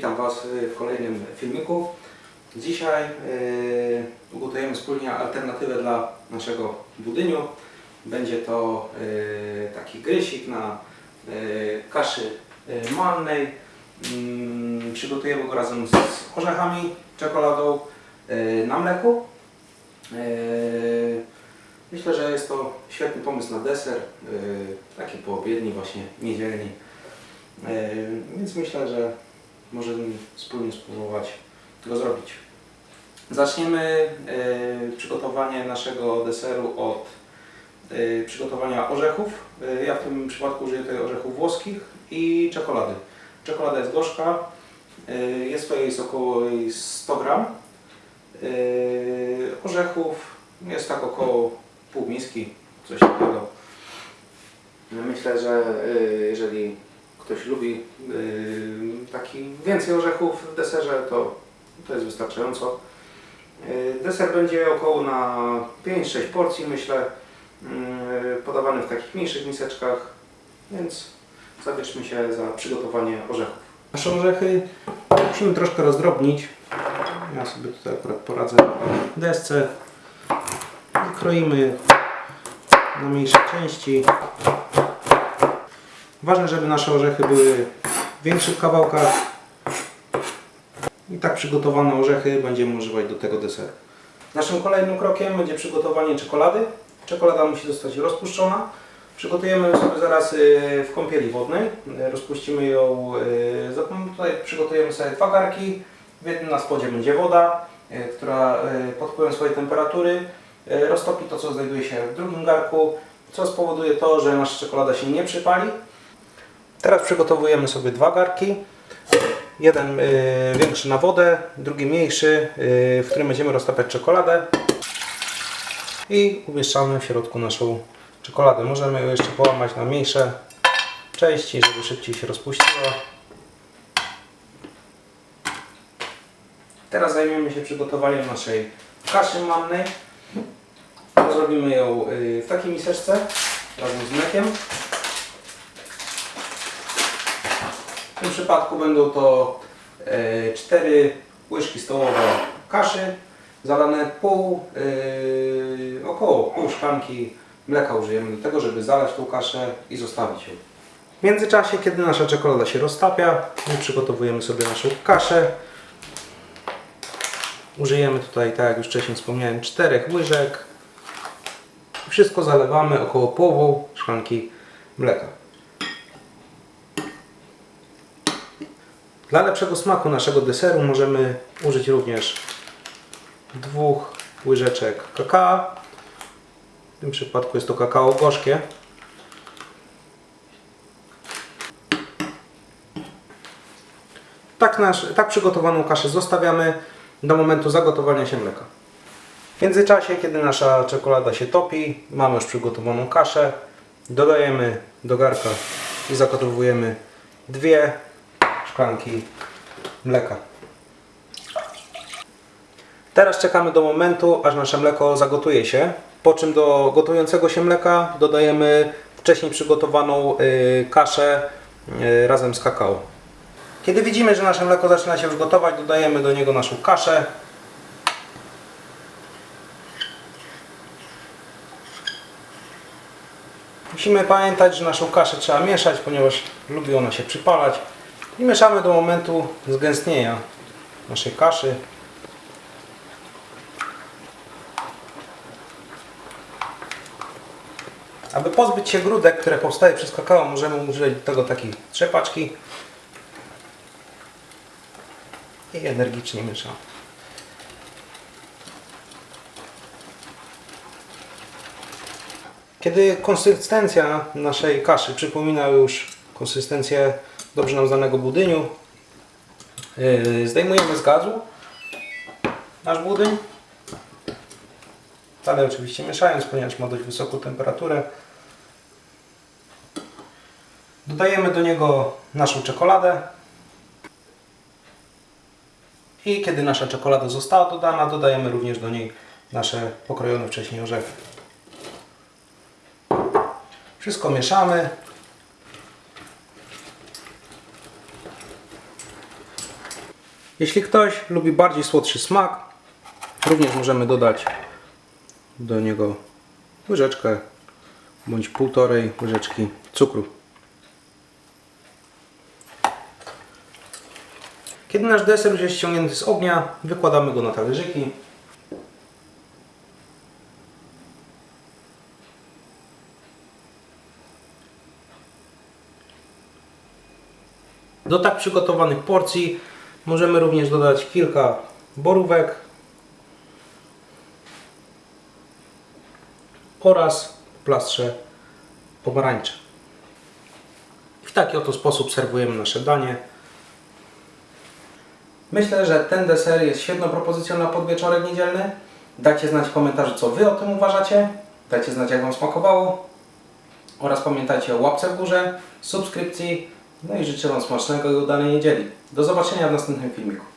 Witam Was w kolejnym filmiku. Dzisiaj y, ugotujemy wspólnie alternatywę dla naszego budyniu. Będzie to y, taki grysik na y, kaszy mannej. Mm, Przygotujemy go razem z orzechami, czekoladą na mleku. Myślę, że jest to świetny pomysł na deser, taki poobiedni, właśnie niedzielni. Więc myślę, że możemy wspólnie spróbować go zrobić. Zaczniemy y, przygotowanie naszego deseru od y, przygotowania orzechów. Y, Ja w tym przypadku użyję tutaj orzechów włoskich i czekolady. Czekolada jest gorzka, jest to jest około 100 gram. Orzechów jest tak około pół miski, coś takiego. Myślę, że jeżeli ktoś lubi y, taki więcej orzechów w deserze, to, to jest wystarczająco. Y, Deser będzie około na 5-6 porcji, myślę, y, podawany w takich mniejszych miseczkach, więc zabierzmy się za przygotowanie orzechów. Nasze orzechy musimy troszkę rozdrobnić. Ja sobie tutaj akurat poradzę desce. I kroimy na mniejsze części. Ważne, żeby nasze orzechy były w większych kawałkach. I tak przygotowane orzechy będziemy używać do tego deseru. Naszym kolejnym krokiem będzie przygotowanie czekolady. Czekolada musi zostać rozpuszczona. Przygotujemy sobie zaraz y, w kąpieli wodnej. Rozpuścimy ją. y, za- Tutaj przygotujemy sobie dwa garki. W jednym na spodzie będzie woda, y, która pod wpływem swojej temperatury roztopi to, co znajduje się w drugim garku, co spowoduje to, że nasza czekolada się nie przypali. Teraz przygotowujemy sobie dwa garki. Jeden y, większy na wodę, drugi mniejszy, y, w którym będziemy roztapiać czekoladę. I umieszczamy w środku naszą czekoladę. Możemy ją jeszcze połamać na mniejsze części, żeby szybciej się rozpuściła. Teraz zajmiemy się przygotowaniem naszej kaszy mannej. Zrobimy ją y, w takiej miseczce razem z mlekiem. Tym przypadku będą to e, 4 łyżki stołowe kaszy, zalane pół, e, około pół szklanki mleka użyjemy do tego, żeby zalać tą kaszę i zostawić ją. W międzyczasie, kiedy nasza czekolada się roztapia, my przygotowujemy sobie naszą kaszę. Użyjemy tutaj, tak jak już wcześniej wspomniałem, 4 łyżek. Wszystko zalewamy około połową szklanki mleka. Dla lepszego smaku naszego deseru możemy użyć również dwóch łyżeczek kakao. W tym przypadku jest to kakao gorzkie. Tak, nasz, tak przygotowaną kaszę zostawiamy do momentu zagotowania się mleka. W międzyczasie, kiedy nasza czekolada się topi, mamy już przygotowaną kaszę, dodajemy do garka i zagotowujemy dwie szklanki mleka. Teraz czekamy do momentu, aż nasze mleko zagotuje się, po czym do gotującego się mleka dodajemy wcześniej przygotowaną y, kaszę y, razem z kakao. Kiedy widzimy, że nasze mleko zaczyna się już gotować, dodajemy do niego naszą kaszę. Musimy pamiętać, że naszą kaszę trzeba mieszać, ponieważ lubi ona się przypalać. I mieszamy do momentu zgęstnienia naszej kaszy. Aby pozbyć się grudek, które powstaje przez kakao, możemy użyć do tego takiej trzepaczki. I energicznie mieszamy. Kiedy konsystencja naszej kaszy przypomina już konsystencję dobrze nam znanego budyniu, yy, zdejmujemy z gazu nasz budyń. Dalej oczywiście mieszając, ponieważ ma dość wysoką temperaturę. Dodajemy do niego naszą czekoladę. I kiedy nasza czekolada została dodana, dodajemy również do niej nasze pokrojone wcześniej orzechy. Wszystko mieszamy. Jeśli ktoś lubi bardziej słodszy smak, również możemy dodać do niego łyżeczkę bądź półtorej łyżeczki cukru. Kiedy nasz deser już jest ściągnięty z ognia, wykładamy go na talerzyki. Do tak przygotowanych porcji możemy również dodać kilka borówek oraz plastrze pomarańcze. W taki oto sposób serwujemy nasze danie. Myślę, że ten deser jest świetną propozycją na podwieczorek niedzielny. Dajcie znać w komentarzu, co Wy o tym uważacie. Dajcie znać, jak Wam smakowało. Oraz pamiętajcie o łapce w górze, subskrypcji. No i życzę Wam smacznego i udanej niedzieli. Do zobaczenia w następnym filmiku.